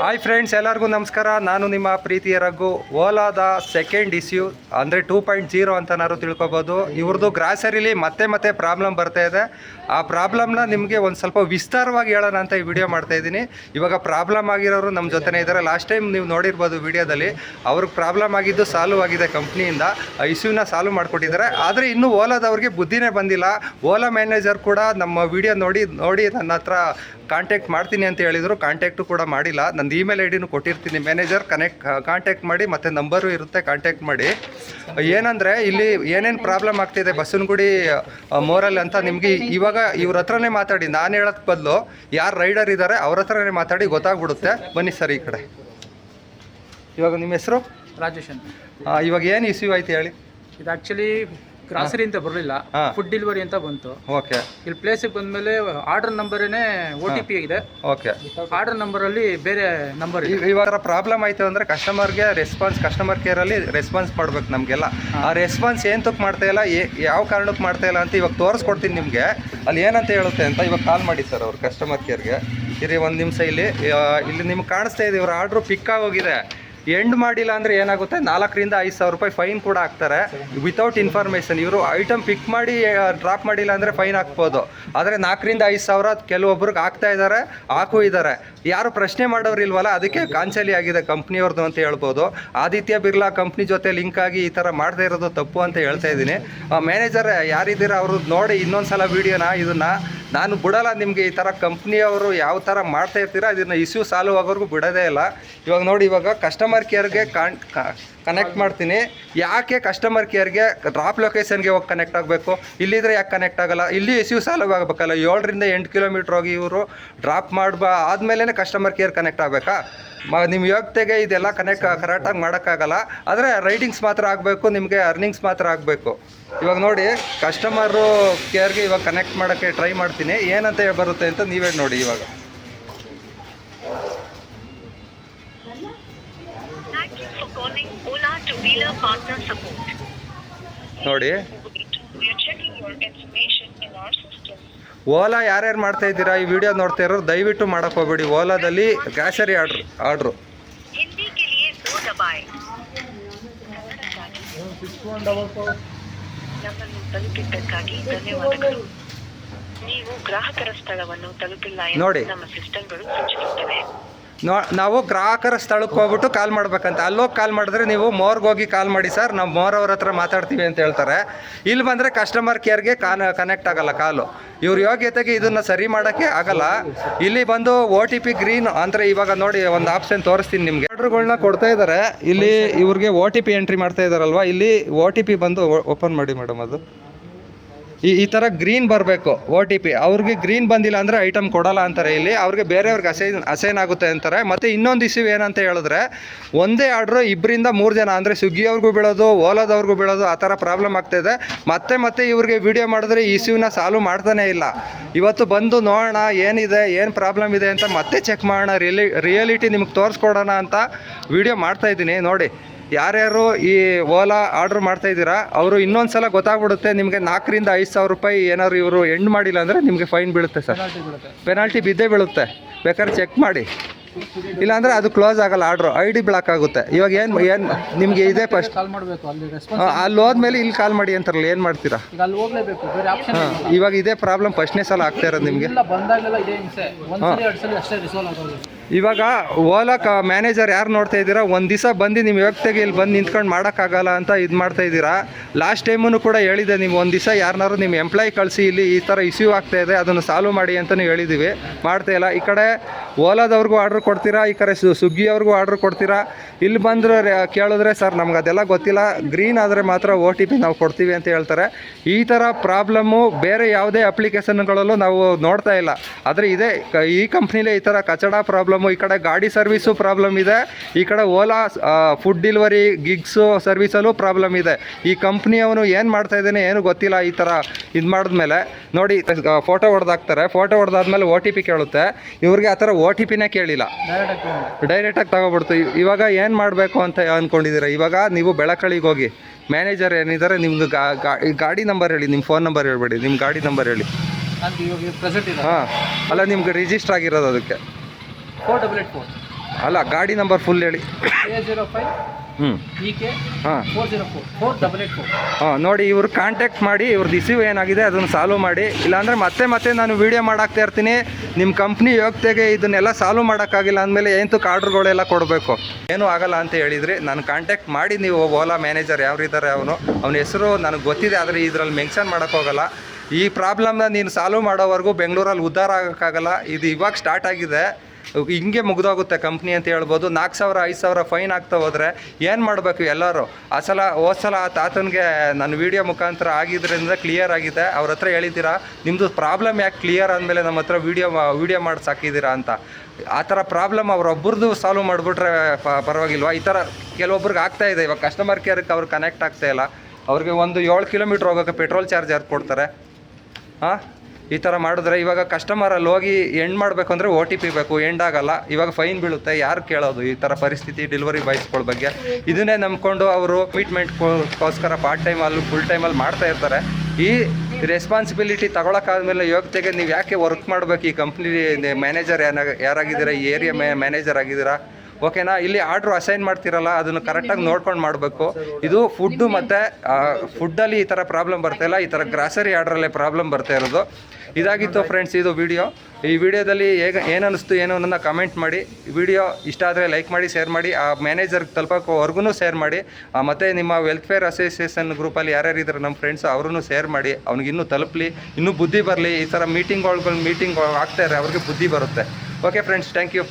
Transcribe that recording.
Hi friends ಎಲ್ಲರಿಗೂ ನಮಸ್ಕಾರ. ನಾನು ನಿಮ್ಮ ಪ್ರೀತಿಯ ರಘು. ಓಲಾದ ಸೆಕೆಂಡ್ ಇಶ್ಯೂ ಅಂದರೆ ಟೂ ಪಾಯಿಂಟ್ ಜೀರೋ ಅಂತನಾದ್ರು ತಿಳ್ಕೊಬೋದು. ಇವ್ರದ್ದು ಗ್ರಾಸರಿಲಿ ಮತ್ತೆ ಮತ್ತೆ ಪ್ರಾಬ್ಲಮ್ ಬರ್ತಾ ಇದೆ. ಆ ಪ್ರಾಬ್ಲಮ್ನ ನಿಮಗೆ ಒಂದು ಸ್ವಲ್ಪ ವಿಸ್ತಾರವಾಗಿ ಹೇಳೋಣ ಅಂತ ಈ ವಿಡಿಯೋ ಮಾಡ್ತಾ ಇದ್ದೀನಿ. ಇವಾಗ ಪ್ರಾಬ್ಲಮ್ ಆಗಿರೋರು ನಮ್ಮ ಜೊತೆನೇ ಇದ್ದಾರೆ. ಲಾಸ್ಟ್ ಟೈಮ್ ನೀವು ನೋಡಿರ್ಬೋದು ವಿಡಿಯೋದಲ್ಲಿ ಅವ್ರಿಗೆ ಪ್ರಾಬ್ಲಮ್ ಆಗಿದ್ದು ಸಾಲ್ವ್ ಆಗಿದೆ ಕಂಪ್ನಿಯಿಂದ ಆ ಇಶ್ಯೂನ ಸಾಲ್ವ್ ಮಾಡಿಕೊಟ್ಟಿದ್ದಾರೆ. ಆದರೆ ಇನ್ನೂ ಓಲಾದವ್ರಿಗೆ ಬುದ್ಧಿನೇ ಬಂದಿಲ್ಲ. ಓಲಾ ಮ್ಯಾನೇಜರ್ ಕೂಡ ನಮ್ಮ ವಿಡಿಯೋ ನೋಡಿ ನೋಡಿ ನನ್ನ ಹತ್ರ ಕಾಂಟ್ಯಾಕ್ಟ್ ಮಾಡ್ತೀನಿ ಅಂತ ಹೇಳಿದರು. ಕಾಂಟ್ಯಾಕ್ಟು ಕೂಡ ಮಾಡಿಲ್ಲ. ನಂದು ಇಮೇಲ್ ಐ ಡಿನೂ ಕೊಟ್ಟಿರ್ತೀನಿ. ಮ್ಯಾನೇಜರ್ ಕನೆಕ್ಟ್ ಕಾಂಟ್ಯಾಕ್ಟ್ ಮಾಡಿ ಮತ್ತು ನಂಬರು ಇರುತ್ತೆ ಕಾಂಟ್ಯಾಕ್ಟ್ ಮಾಡಿ. ಏನಂದರೆ ಇಲ್ಲಿ ಏನೇನು ಪ್ರಾಬ್ಲಮ್ ಆಗ್ತಿದೆ ಬಸವನಗುಡಿ ಮೋರಲ್ಲಿ ಅಂತ ನಿಮಗೆ ಇವಾಗ ಇವ್ರ ಹತ್ರನೇ ಮಾತಾಡಿ. ನಾನು ಹೇಳೋಕ್ಕೆ ಬದಲು ಯಾರು ರೈಡರ್ ಇದ್ದಾರೆ ಅವ್ರ ಹತ್ರನೇ ಮಾತಾಡಿ ಗೊತ್ತಾಗ್ಬಿಡುತ್ತೆ. ಬನ್ನಿ ಸರ್ ಈ ಕಡೆ. ಇವಾಗ ನಿಮ್ಮ ಹೆಸರು? ರಾಜೇಶ್ ಅಂತ. ಇವಾಗ ಏನು ಇಶ್ಯೂ ಆಯ್ತು ಹೇಳಿ? ಇದು ಆಕ್ಚುಲಿ ಗ್ರಾಸರಿ ಅಂತ ಬರಲಿಲ್ಲ ಹಾ. ಫುಡ್ ಡೆಲಿವರಿ ಅಂತ ಬಂತು. ಓಕೆ ಇಲ್ಲಿ ಪ್ಲೇಸಿಗೆ ಬಂದ್ಮೇಲೆ ಆರ್ಡರ್ ನಂಬರೇನೆ ಓ ಟಿ ಪಿ ಇದೆ. ಓಕೆ ಆರ್ಡರ್ ನಂಬರ್ ಅಲ್ಲಿ ಬೇರೆ ನಂಬರ್ ಇದೆ. ಇವಾಗ ಪ್ರಾಬ್ಲಮ್ ಆಯ್ತು ಅಂದ್ರೆ ಕಸ್ಟಮರ್ಗೆ ರೆಸ್ಪಾನ್ಸ್ ಕಸ್ಟಮರ್ ಕೇರಲ್ಲಿ ರೆಸ್ಪಾನ್ಸ್ ಮಾಡ್ಬೇಕು ನಮಗೆಲ್ಲ. ಆ ರೆಸ್ಪಾನ್ಸ್ ಏಂತಕ್ಕೆ ಮಾಡ್ತಾ ಇಲ್ಲ ಏ- ಯಾವ ಕಾರಣಕ್ಕೆ ಮಾಡ್ತಾ ಇಲ್ಲ ಅಂತ ಇವಾಗ ತೋರಿಸ್ಕೊಡ್ತೀನಿ ನಿಮಗೆ. ಅಲ್ಲಿ ಏನಂತ ಹೇಳುತ್ತೆ ಅಂತ ಇವಾಗ ಕಾಲ್ ಮಾಡಿ ಸರ್ ಅವ್ರು ಕಸ್ಟಮರ್ ಕೇರ್ಗೆ ಇರಿ ಒಂದು ನಿಮಿಷ ಇಲ್ಲಿ ಆ, ಇಲ್ಲಿ ನಿಮ್ಗೆ ಕಾಣಿಸ್ತಾ ಇದೆ ಇವ್ರ ಆರ್ಡ್ರು ಪಿಕ್ ಆಗೋಗಿದೆ ಎಂಡ್ ಮಾಡಿಲ್ಲ ಅಂದರೆ ಏನಾಗುತ್ತೆ? ನಾಲ್ಕರಿಂದ ಐದು ಸಾವಿರ ರೂಪಾಯಿ ಫೈನ್ ಕೂಡ ಹಾಕ್ತಾರೆ. ವಿತೌಟ್ ಇನ್ಫಾರ್ಮೇಷನ್ ಇವರು ಐಟಮ್ ಪಿಕ್ ಮಾಡಿ ಡ್ರಾಪ್ ಮಾಡಿಲ್ಲ ಅಂದರೆ ಫೈನ್ ಹಾಕ್ಬೋದು. ಆದರೆ ನಾಲ್ಕರಿಂದ ಐದು ಸಾವಿರ ಕೆಲವೊಬ್ರಿಗೆ ಹಾಕ್ತಾ ಇದ್ದಾರೆ ಹಾಕು ಇದ್ದಾರೆ ಯಾರು ಪ್ರಶ್ನೆ ಮಾಡೋರಿಲ್ವಲ್ಲ ಅದಕ್ಕೆ ಕಾಂಚಲಿ ಆಗಿದೆ ಕಂಪ್ನಿಯವ್ರದ್ದು ಅಂತ ಹೇಳ್ಬೋದು. ಆದಿತ್ಯ ಬಿರ್ಲಾ ಕಂಪ್ನಿ ಜೊತೆ ಲಿಂಕ್ ಆಗಿ ಈ ಥರ ಮಾಡದೇ ಇರೋದು ತಪ್ಪು ಅಂತ ಹೇಳ್ತಾ ಇದ್ದೀನಿ. ಮ್ಯಾನೇಜರ್ ಯಾರಿದ್ದೀರಾ, ಅವರು ನೋಡಿ ಇನ್ನೊಂದು ಸಲ ವೀಡಿಯೋನ ಇದನ್ನು ನಾನು ಬಿಡಲ್ಲ, ನಿಮಗೆ ಈ ಥರ ಕಂಪ್ನಿಯವರು ಯಾವ ಥರ ಮಾಡ್ತಾ ಇರ್ತೀರಾ ಅದನ್ನು ಇಶ್ಯೂ ಸಾಲ್ವ್ ಆಗೋರ್ಗೂ ಬಿಡೋದೇ ಇಲ್ಲ. ಇವಾಗ ನೋಡಿ, ಇವಾಗ ಕಸ್ಟಮರ್ ಕೇರ್ಗೆ ಕಾನ್ ಕನೆಕ್ಟ್ ಮಾಡ್ತೀನಿ. ಯಾಕೆ ಕಸ್ಟಮರ್ ಕೇರ್ಗೆ ಡ್ರಾಪ್ ಲೊಕೇಶನ್ಗೆ ಹೋಗಿ ಕನೆಕ್ಟ್ ಆಗಬೇಕು? ಇಲ್ಲಿದ್ರೆ ಯಾಕೆ ಕನೆಕ್ಟ್ ಆಗಲ್ಲ? ಇಲ್ಲಿ ಇಶ್ಯೂ ಸಾಲ್ವ್ ಆಗಬೇಕಲ್ಲ. ಏಳರಿಂದ ಎಂಟು ಕಿಲೋಮೀಟ್ರ್ ಹೋಗಿ ಇವರು ಡ್ರಾಪ್ ಮಾಡ್ಬಾ ಆದಮೇಲೆ ಕಸ್ಟಮರ್ ಕೇರ್ ಕನೆಕ್ಟ್ ಆಗಬೇಕಾ? ಮ ನಿಮ್ಮ ಯೋಗ್ಯತೆಗೆ ಇದೆಲ್ಲ ಕನೆಕ್ಟ್ ಕರೆಕ್ಟಾಗಿ ಮಾಡೋಕ್ಕಾಗಲ್ಲ. ಆದರೆ ರೈಡಿಂಗ್ಸ್ ಮಾತ್ರ ಆಗಬೇಕು, ನಿಮಗೆ ಅರ್ನಿಂಗ್ಸ್ ಮಾತ್ರ ಆಗಬೇಕು. ಇವಾಗ ನೋಡಿ ಕಸ್ಟಮರು ಕೇರ್ಗೆ ಇವಾಗ ಕನೆಕ್ಟ್ ಮಾಡೋಕ್ಕೆ ಟ್ರೈ ಮಾಡ್ತೀನಿ. ಏನಂತ ಬರುತ್ತೆ ಅಂತ ನೀವೇ ನೋಡಿ ಇವಾಗ. partner support. ನೋಡಿ Wait, we are checking your information in our system. Ola ಯಾರ್ಯಾರು ಮಾಡ್ತಾ ಇದ್ದೀರಾ ಈ ವಿಡಿಯೋ ನೋಡ್ತಾ ಇರೋರು ದಯವಿಟ್ಟು ಮಾಡಕ್ಕೆ ಹೋಗ್ಬೇಡಿ ಓಲಾದಲ್ಲಿ ಗ್ಯಾಸರಿ ಆರ್ಡ್ರ್ ಆರ್ಡ್ರು ಹಿಂದಿ के लिए दो दबाएं. ನಮ್ಮನ್ನು ತಲುಪಿದ್ದಕ್ಕಾಗಿ ಧನ್ಯವಾದಗಳು ನೀವು ಗ್ರಾಹಕರ ಸ್ಥಳವನ್ನು ತಲುಪಿಲ್ಲ ನೋಡಿ. ಎಂದು ನಮ್ಮ ಸಿಸ್ಟಮ್ಗಳು ಸೂಚಿಸುತ್ತವೆ ನೋ, ನಾವು ಗ್ರಾಹಕರ ಸ್ಥಳಕ್ಕೆ ಹೋಗ್ಬಿಟ್ಟು ಕಾಲ್ ಮಾಡ್ಬೇಕಂತ. ಅಲ್ಲೋಗಿ ಕಾಲ್ ಮಾಡಿದ್ರೆ ನೀವು ಮೋರ್ಗೆ ಹೋಗಿ ಕಾಲ್ ಮಾಡಿ ಸರ್, ನಾವು ಮೋರ್ ಅವ್ರ ಹತ್ರ ಮಾತಾಡ್ತೀವಿ ಅಂತ ಹೇಳ್ತಾರೆ. ಇಲ್ಲಿ ಬಂದರೆ ಕಸ್ಟಮರ್ ಕೇರ್ಗೆ ಕಾನ್ ಕನೆಕ್ಟ್ ಆಗಲ್ಲ ಕಾಲು ಇವ್ರ ಯೋಗ್ಯತೆಗೆ ಇದನ್ನು ಸರಿ ಮಾಡೋಕ್ಕೆ ಆಗಲ್ಲ. ಇಲ್ಲಿ ಬಂದು ಓ ಟಿ ಪಿ ಗ್ರೀನ್ ಅಂದರೆ ಇವಾಗ ನೋಡಿ ಒಂದು ಆಪ್ಷನ್ ತೋರಿಸ್ತೀನಿ ನಿಮಗೆ. ಆರ್ಡ್ರ್ಗಳನ್ನ ಕೊಡ್ತಾ ಇದ್ದಾರೆ ಇಲ್ಲಿ ಇವ್ರಿಗೆ ಒ ಟಿ ಪಿ ಎಂಟ್ರಿ ಮಾಡ್ತಾ ಇದ್ದಾರಲ್ವ ಇಲ್ಲಿ ಓ ಟಿ ಪಿ ಬಂದು ಓಪನ್ ಮಾಡಿ ಮೇಡಮ್ ಅದು. ಈ ಈ ಥರ ಗ್ರೀನ್ ಬರಬೇಕು ಒ ಟಿ ಪಿ ಅವ್ರಿಗೆ ಗ್ರೀನ್ ಬಂದಿಲ್ಲ ಅಂದರೆ ಐಟಮ್ ಕೊಡಲ್ಲ ಅಂತಾರೆ ಇಲ್ಲಿ. ಅವ್ರಿಗೆ ಬೇರೆಯವ್ರಿಗೆ ಅಸೈನ್ ಅಸೈನ್ ಆಗುತ್ತೆ ಅಂತಾರೆ. ಮತ್ತು ಇನ್ನೊಂದು ಇಶ್ಯೂ ಏನಂತ ಹೇಳಿದ್ರೆ, ಒಂದೇ ಆರ್ಡ್ರು ಇಬ್ಬರಿಂದ ಮೂರು ಜನ, ಅಂದರೆ ಸ್ವಿಗ್ಗಿಯವ್ರಿಗೂ ಬೀಳೋದು ಓಲಾದವ್ರಿಗೂ ಬೀಳೋದು, ಆ ಥರ ಪ್ರಾಬ್ಲಮ್ ಆಗ್ತಾಯಿದೆ ಮತ್ತೆ ಮತ್ತೆ ಇವ್ರಿಗೆ ವಿಡಿಯೋ ಮಾಡಿದ್ರೆ ಈ ಇಶ್ಯೂನ ಸಾಲ್ವ್ ಮಾಡ್ತಾನೆ ಇಲ್ಲ. ಇವತ್ತು ಬಂದು ನೋಡೋಣ, ಏನಿದೆ, ಏನು ಪ್ರಾಬ್ಲಮ್ ಇದೆ ಅಂತ ಮತ್ತೆ ಚೆಕ್ ಮಾಡೋಣ. ರಿಯಲಿ ರಿಯಾಲಿಟಿ ನಿಮ್ಗೆ ತೋರಿಸ್ಕೊಡೋಣ ಅಂತ ವಿಡಿಯೋ ಮಾಡ್ತಾಯಿದ್ದೀನಿ ನೋಡಿ ಯಾರ್ಯಾರು ಈ ಓಲಾ ಆರ್ಡರ್ ಮಾಡ್ತಾ ಇದ್ದೀರಾ ಅವರು ಇನ್ನೊಂದು ಸಲ ಗೊತ್ತಾಗ್ಬಿಡುತ್ತೆ ನಿಮಗೆ ನಾಲ್ಕರಿಂದ ಐದು ಸಾವಿರ ರೂಪಾಯಿ ಏನಾದ್ರು ಇವರು ಎಂಡ್ ಮಾಡಿಲ್ಲ ಅಂದರೆ ನಿಮಗೆ ಫೈನ್ ಬೀಳುತ್ತೆ ಸರ್. ಪೆನಾಲ್ಟಿ ಬಿದ್ದೇ ಬೀಳುತ್ತೆ. ಬೇಕಾದ್ರೆ ಚೆಕ್ ಮಾಡಿ. ಇಲ್ಲಾಂದರೆ ಅದು ಕ್ಲೋಸ್ ಆಗಲ್ಲ ಆರ್ಡ್ರು. ಐ ಡಿ ಬ್ಲಾಕ್ ಆಗುತ್ತೆ. ಇವಾಗ ಏನು ಏನು ನಿಮಗೆ ಇದೆ ಫಸ್ಟ್ ಕಾಲ್ ಮಾಡಬೇಕು ಅಲ್ಲಿ ಹೋದ್ಮೇಲೆ ಇಲ್ಲಿ ಕಾಲ್ ಮಾಡಿ ಅಂತಾರಲ್ಲ ಏನು ಮಾಡ್ತೀರಾ? ಅಲ್ಲಿ ಹೋಗಲೇಬೇಕು ಬೇರೆ ಆಪ್ಷನ್ ಹಾಂ ಇವಾಗ ಇದೇ ಪ್ರಾಬ್ಲಮ್ ಫಸ್ಟ್ನೇ ಸಲ ಆಗ್ತಾ ಇರೋದು ನಿಮಗೆ. ಇಲ್ಲ ಬಂದಾಗೆಲ್ಲ ಇದೇ ಹಿಂಸೆ. ಎರಡು ಸಲ ಅಷ್ಟೇ ರಿಸಾಲ್ವ್ ಆಗೋದು. ಇವಾಗ ಓಲಾ ಮ್ಯಾನೇಜರ್ ಯಾರು ನೋಡ್ತಾ ಇದ್ದೀರಾ? ಒಂದು ದಿವಸ ಬಂದು ನಿಮ್ಮ ವ್ಯಕ್ತಿಗೆ ಇಲ್ಲಿ ಬಂದು ನಿಂತ್ಕೊಂಡು ಮಾಡೋಕ್ಕಾಗಲ್ಲ ಅಂತ ಇದು ಮಾಡ್ತಾ ಇದ್ದೀರಾ? ಲಾಸ್ಟ್ ಟೈಮೂ ಕೂಡ ಹೇಳಿದೆ ನೀವು ಒಂದು ದಿವಸ ಯಾರನ್ನಾರು ನಿಮ್ಮ ಎಂಪ್ಲಾಯ್ ಕಳಿಸಿ ಇಲ್ಲಿ ಈ ಥರ ಇಶ್ಯೂ ಆಗ್ತಾ ಇದೆ, ಅದನ್ನು ಸಾಲ್ವ್ ಮಾಡಿ ಅಂತಲೂ ಹೇಳಿದ್ದೀವಿ ಮಾಡ್ತಾ ಇಲ್ಲ. ಈ ಕಡೆ ಓಲಾದವ್ರಿಗೂ ಆರ್ಡ್ರ್ ಕೊಡ್ತೀರಾ? ಈ ಕಡೆ ಸ್ವಿಗ್ಗಿಯವ್ರಿಗೂ ಆರ್ಡ್ರ್ ಕೊಡ್ತೀರಾ? ಇಲ್ಲಿ ಬಂದರೆ ಕೇಳಿದ್ರೆ ಸರ್ ನಮ್ಗೆ ಅದೆಲ್ಲ ಗೊತ್ತಿಲ್ಲ. ಗ್ರೀನ್ ಆದರೆ ಮಾತ್ರ ಓ ಟಿ ಪಿ ನಾವು ಕೊಡ್ತೀವಿ ಅಂತ ಹೇಳ್ತಾರೆ. ಈ ಥರ ಪ್ರಾಬ್ಲಮ್ಮು ಬೇರೆ ಯಾವುದೇ ಅಪ್ಲಿಕೇಶನ್ಗಳಲ್ಲೂ ನಾವು ನೋಡ್ತಾ ಇಲ್ಲ. ಆದರೆ ಇದೇ ಈ ಕಂಪ್ನಿಲೇ ಈ ಥರ ಕಚಡ ಪ್ರಾಬ್ಲಮ್ಮು ಈ ಕಡೆ ಗಾಡಿ ಸರ್ವಿಸು ಪ್ರಾಬ್ಲಮ್ ಇದೆ. ಈ ಕಡೆ ಓಲಾ ಫುಡ್ ಡೆಲಿವರಿ ಗಿಗ್ಸು ಸರ್ವಿಸಲ್ಲೂ ಪ್ರಾಬ್ಲಮ್ ಇದೆ. ಈ ಕಂಪ್ನಿಯವನು ಏನು ಮಾಡ್ತಾ ಇದ್ದಾನೆ ಏನು ಗೊತ್ತಿಲ್ಲ ಈ ಥರ ಇದು ಮಾಡಿದ್ಮೇಲೆ. ನೋಡಿ ಫೋಟೋ ಹೊಡೆದಾಕ್ತಾರೆ. ಫೋಟೋ ಹೊಡೆದಾದ್ಮೇಲೆ ಓ ಟಿ ಪಿ ಕೇಳುತ್ತೆ. ಇವ್ರಿಗೆ ಆ ಥರ ಓ ಟಿ ಪಿನೇ ಕೇಳಿಲ್ಲ. ಡೈರೆಕ್ಟಾಗಿ ತಗೊಬಿಡ್ತು. ಇವಾಗ ಏನು ಮಾಡಬೇಕು ಅಂತ ಅಂದ್ಕೊಂಡಿದ್ದೀರಾ ಇವಾಗ ನೀವು ಬೆಳಕಳಿಗೆ ಹೋಗಿ. ಮ್ಯಾನೇಜರ್ ಏನಿದ್ದಾರೆ ನಿಮ್ಮದು ಗಾಡಿ ನಂಬರ್ ಹೇಳಿ. ನಿಮ್ಮ ಫೋನ್ ನಂಬರ್ ಹೇಳ್ಬೇಡಿ. ನಿಮ್ಮ ಗಾಡಿ ನಂಬರ್ ಹೇಳಿ. ಹಾಂ. ಅಲ್ಲ ನಿಮ್ಗೆ ರಿಜಿಸ್ಟರ್ ಆಗಿರೋದು ಅದಕ್ಕೆ. ಫೋರ್ ಡಬಲ್ ಏಟ್ ಫೋರ್ ಅಲ್ಲ ಗಾಡಿ ನಂಬರ್ ಫುಲ್ ಹೇಳಿ. ಎ ಜೀರೋ ಫೈವ್ ಹ್ಞೂ ಇ ಕೆ ಹಾಂ. Four zero four four double eight four ಹಾಂ ನೋಡಿ ಇವ್ರು ಕಾಂಟ್ಯಾಕ್ಟ್ ಮಾಡಿ ಇವ್ರದ್ದು ಇಶ್ಯೂ ಏನಾಗಿದೆ ಅದನ್ನು ಸಾಲ್ವ್ ಮಾಡಿ. ಇಲ್ಲಾಂದರೆ ಮತ್ತೆ ಮತ್ತೆ ನಾನು ವೀಡಿಯೋ ಮಾಡಾಕ್ತಾ ಇರ್ತೀನಿ. ನಿಮ್ಮ ಕಂಪ್ನಿ ಯೋಗ್ಯತೆಗೆ ಇದನ್ನೆಲ್ಲ ಸಾಲ್ವ್ ಮಾಡೋಕ್ಕಾಗಿಲ್ಲ ಅಂದಮೇಲೆ ಎಂತಕ್ಕೆ ಆರ್ಡ್ರುಗಳೆಲ್ಲ ಕೊಡಬೇಕು. ಏನೂ ಆಗಲ್ಲ ಅಂತ ಹೇಳಿದ್ರಿ. ನಾನು ಕಾಂಟ್ಯಾಕ್ಟ್ ಮಾಡಿ ನೀವು ಓಲಾ ಮ್ಯಾನೇಜರ್ ಯಾವ್ರಿದ್ದಾರೆ ಅವನು ಅವನ ಹೆಸರು ನನಗೆ ಗೊತ್ತಿದೆ ಆದರೆ ಇದರಲ್ಲಿ ಮೆನ್ಷನ್ ಮಾಡೋಕ್ಕೋಗಲ್ಲ ಈ ಪ್ರಾಬ್ಲಮ್ನ ನೀನು ಸಾಲ್ವ್ ಮಾಡೋವರೆಗೂ ಬೆಂಗಳೂರಲ್ಲಿ ಉದ್ಧಾರ ಆಗೋಕ್ಕಾಗಲ್ಲ. ಇದು ಇವಾಗ ಸ್ಟಾರ್ಟ್ ಆಗಿದೆ. ಹಿಂಗೆ ಮುಗಿದೋಗುತ್ತೆ ಕಂಪ್ನಿ ಅಂತ ಹೇಳ್ಬೋದು. ನಾಲ್ಕು ಸಾವಿರ, ಐದು ಸಾವಿರ ಫೈನ್ ಆಗ್ತಾ ಹೋದರೆ ಏನು ಮಾಡಬೇಕು ಎಲ್ಲರೂ? ಆ ಸಲ ಹೋದ ಸಲ ಆ ತಾತನಿಗೆ ನನ್ನ ವೀಡಿಯೋ ಮುಖಾಂತರ ಆಗಿದ್ದರಿಂದ ಕ್ಲಿಯರ್ ಆಗಿದೆ. ಅವ್ರ ಹತ್ರ ಹೇಳಿದ್ದೀರಾ? ನಿಮ್ಮದು ಪ್ರಾಬ್ಲಮ್ ಯಾಕೆ ಕ್ಲಿಯರ್ ಆದಮೇಲೆ ನಮ್ಮ ಹತ್ರ ವೀಡಿಯೋ ವೀಡಿಯೋ ಮಾಡಿ ಸಾಕಿದ್ದೀರಾ ಅಂತ. ಆ ಥರ ಪ್ರಾಬ್ಲಮ್ ಅವ್ರೊಬ್ರದ್ದು ಸಾಲ್ವ್ ಮಾಡಿಬಿಟ್ರೆ ಪರವಾಗಿಲ್ವಾ? ಈ ಥರ ಕೆಲವೊಬ್ರಿಗೆ ಆಗ್ತಾ ಇದೆ. ಇವಾಗ ಕಸ್ಟಮರ್ ಕೇರ್ಗೆ ಅವ್ರು ಕನೆಕ್ಟ್ ಆಗ್ತಾ ಇಲ್ಲ. ಅವ್ರಿಗೆ ಒಂದು ಏಳು ಕಿಲೋಮೀಟ್ರ್ ಹೋಗೋಕ್ಕೆ ಪೆಟ್ರೋಲ್ ಚಾರ್ಜ್ ಯಾರು ಕೊಡ್ತಾರೆ. ಹಾಂ? ಈ ಥರ ಮಾಡಿದ್ರೆ ಇವಾಗ ಕಸ್ಟಮರ್ ಅಲ್ಲಿ ಹೋಗಿ ಎಂಡ್ ಮಾಡಬೇಕು ಅಂದರೆ ಓ ಟಿ ಪಿ ಬೇಕು ಎಂಡ್ ಆಗಲ್ಲ. ಇವಾಗ ಫೈನ್ ಬೀಳುತ್ತೆ. ಯಾರು ಕೇಳೋದು ಈ ಥರ ಪರಿಸ್ಥಿತಿ ಡೆಲಿವರಿ ಬಾಯ್ಸ್ಗಳ ಬಗ್ಗೆ? ಇದನ್ನೇ ನಂಬ್ಕೊಂಡು ಅವರು ಟ್ರೀಟ್ಮೆಂಟ್ಗೋಸ್ಕರ ಪಾರ್ಟ್ ಟೈಮಲ್ಲಿ ಫುಲ್ ಟೈಮಲ್ಲಿ ಮಾಡ್ತಾ ಇರ್ತಾರೆ. ಈ ರೆಸ್ಪಾನ್ಸಿಬಿಲಿಟಿ ತಗೊಳಕ್ಕಾದ್ಮೇಲೆ ಯೋಗ್ಯತೆಗೆ ನೀವು ಯಾಕೆ ವರ್ಕ್ ಮಾಡಬೇಕು? ಈ ಕಂಪ್ನಿ ಮ್ಯಾನೇಜರ್ ಯಾರಾಗಿದ್ದೀರಾ? ಈ ಏರಿಯಾ ಮ್ಯಾನೇಜರ್ ಆಗಿದ್ದೀರಾ? ಓಕೆನಾ? ಇಲ್ಲಿ ಆರ್ಡ್ರ್ ಅಸೈನ್ ಮಾಡ್ತಿರಲ್ಲ, ಅದನ್ನು ಕರೆಕ್ಟಾಗಿ ನೋಡ್ಕೊಂಡು ಮಾಡಬೇಕು. ಇದು ಫುಡ್ಡು ಮತ್ತು ಫುಡ್ಡಲ್ಲಿ ಈ ಥರ ಪ್ರಾಬ್ಲಮ್ ಬರ್ತಾ ಇಲ್ಲ. ಈ ಥರ ಗ್ರಾಸರಿ ಆರ್ಡ್ರಲ್ಲೇ ಪ್ರಾಬ್ಲಮ್ ಬರ್ತಾ ಇರೋದು. ಇದಾಗಿತ್ತು ಫ್ರೆಂಡ್ಸ್ ಇದು ವಿಡಿಯೋ ಈ ವಿಡಿಯೋದಲ್ಲಿ ಹೇಗೆ ಏನು ಏನೋ ಏನು ಅನ್ನೋದನ್ನ ಕಮೆಂಟ್ ಮಾಡಿ. ವಿಡಿಯೋ ಇಷ್ಟ ಆದರೆ ಲೈಕ್ ಮಾಡಿ ಶೇರ್ ಮಾಡಿ. ಆ ಮ್ಯಾನೇಜರ್ಗೆ ತಲುಪೋವರೆಗೂ ಶೇರ್ ಮಾಡಿ. ಮತ್ತು ನಿಮ್ಮ ವೆಲ್ಫೇರ್ ಅಸೋಸಿಯೇಷನ್ ಗ್ರೂಪಲ್ಲಿ ಯಾರ್ಯಾರು ಇದ್ದಾರೆ ನಮ್ಮ ಫ್ರೆಂಡ್ಸ್ ಅವ್ರೂ ಶೇರ್ ಮಾಡಿ. ಅವ್ನಿಗೆ ಇನ್ನೂ ತಲುಪಲಿ, ಇನ್ನೂ ಬುದ್ಧಿ ಬರಲಿ. ಈ ಥರ ಮೀಟಿಂಗ್ಗಳು ಮೀಟಿಂಗ್ ಆಗ್ತಾ ಇದ್ದಾರೆ ಅವ್ರಿಗೆ ಬುದ್ಧಿ ಬರುತ್ತೆ. Okay friends thank you